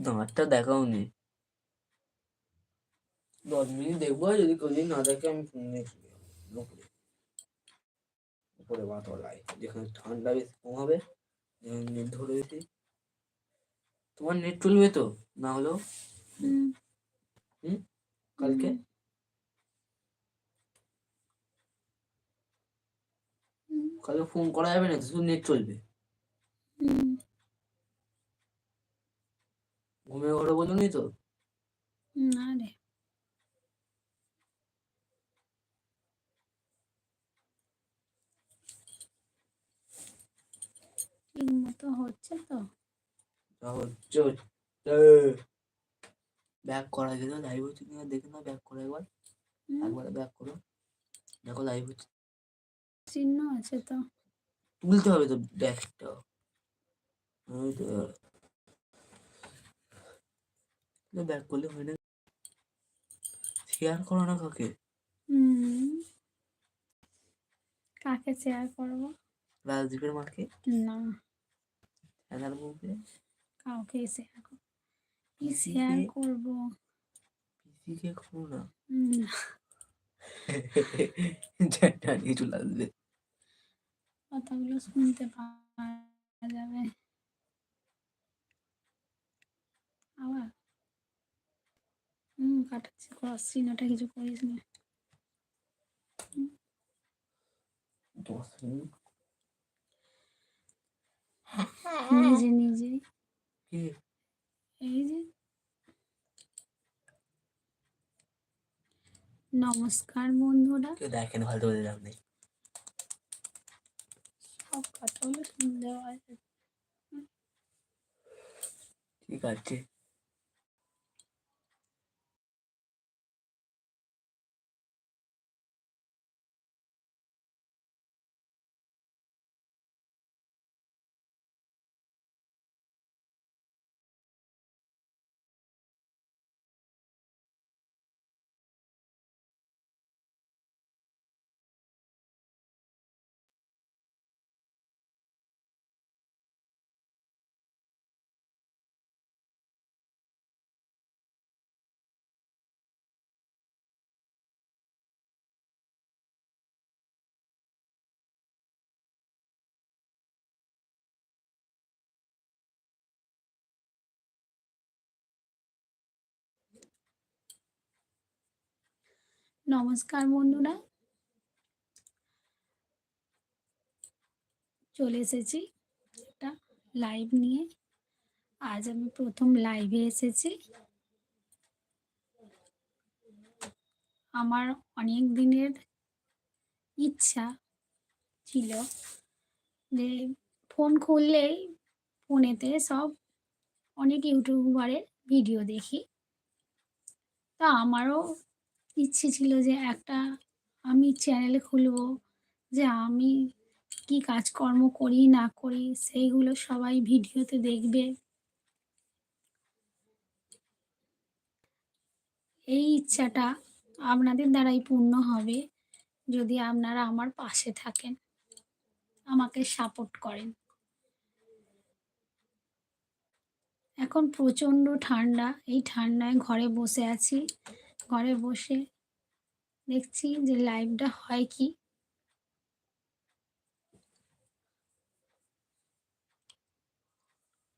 দাঁতটা দেখাও নি দশ মিনিট দেখব যদি কোনদিন না দেখে আমি ফোন নিয়ে চলে যাব। উপরে। উপরে বাতলায় যেখানে ঠান্ডা বেশি কম হবে যেখানে নেট ধরে বেশি তোমার নেট চলবে তো? না হলেও? হুম। হুম? কালকে? কালকে ফোন করা যাবে না শুধু নেট চলবে হুম বলুনি তো। না রে। ঠিক মতো হচ্ছে তো। হচ্ছে হচ্ছে। ব্যাক করা গেল লাইভ হচ্ছে কিনা দেখে না ব্যাক করে একবার। একবার ব্যাক করো। দেখো লাইভ হচ্ছে। চিহ্ন আছে তো। তুলতে হবে তো ব্যাকটা ব্যাক করলে হয় না। শেয়ার করো না কাকে কাকে শেয়ার করব? রাজদীপের মাকে? না। এনার বউকে? কাউকে শেয়ার করব কি? শেয়ার করব? পিসিকে করো না। জ্যাঠা নিয়ে চলে আসবে কথাগুলো শুনতে পাওয়া যাবে। আবার? কাটাচ্ছি ক্রস চিহ্নটা কিছু করিস না। নিজে নিজে। এই যে। নমস্কার বন্ধুরা। কেউ দেখেন ভালো করে লাভ নেই সব কথাগুলো শুনতে পাওয়া যাবে ঠিক আছে। নমস্কার বন্ধুরা। চলে এসেছি একটা লাইভ নিয়ে। আজ আমি প্রথম লাইভে এসেছি। আমার অনেক দিনের ইচ্ছা ছিল যে ফোন খুললেই ফোনেতে সব অনেক ইউটিউবারের ভিডিও দেখি। তা আমারও ইচ্ছে ছিল যে একটা আমি চ্যানেল খুলবো, যে আমি কি কাজকর্ম করি, না করি, সেইগুলো সবাই ভিডিওতে দেখবে। এই ইচ্ছাটা আপনাদের দ্বারাই পূর্ণ হবে যদি আপনারা আমার পাশে থাকেন, আমাকে সাপোর্ট করেন। এখন প্রচণ্ড ঠান্ডা, এই ঠান্ডায় ঘরে বসে আছি। ঘরে বসে দেখছি যে লাইভটা হয় কি।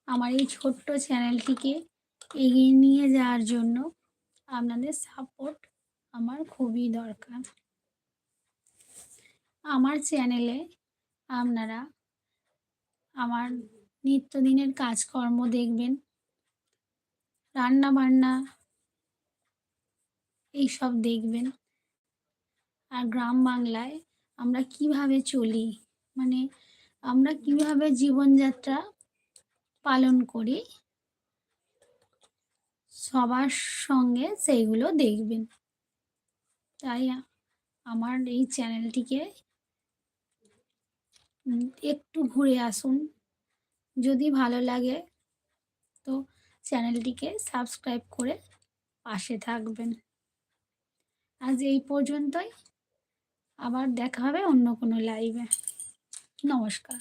আমার এই ছোট্ট চ্যানেলটিকে এগিয়ে নিয়ে যাওয়ার জন্য আপনাদের সাপোর্ট আমার খুবই দরকার। আমার চ্যানেলে আপনারা আমার নিত্যদিনের কাজকর্ম দেখবেন। রান্না বান্না এইসব দেখবেন। আর গ্রাম বাংলায় আমরা কীভাবে চলি মানে আমরা কীভাবে জীবনযাত্রা পালন করি, সবার সঙ্গে সেইগুলো দেখবেন। তাই আমার এই চ্যানেলটিকে একটু ঘুরে আসুন। যদি ভালো লাগে, তো চ্যানেলটিকে সাবস্ক্রাইব করে পাশে থাকবেন। আজ এই পর্যন্তই। আবার দেখা হবে অন্য কোনো লাইভে নমস্কার।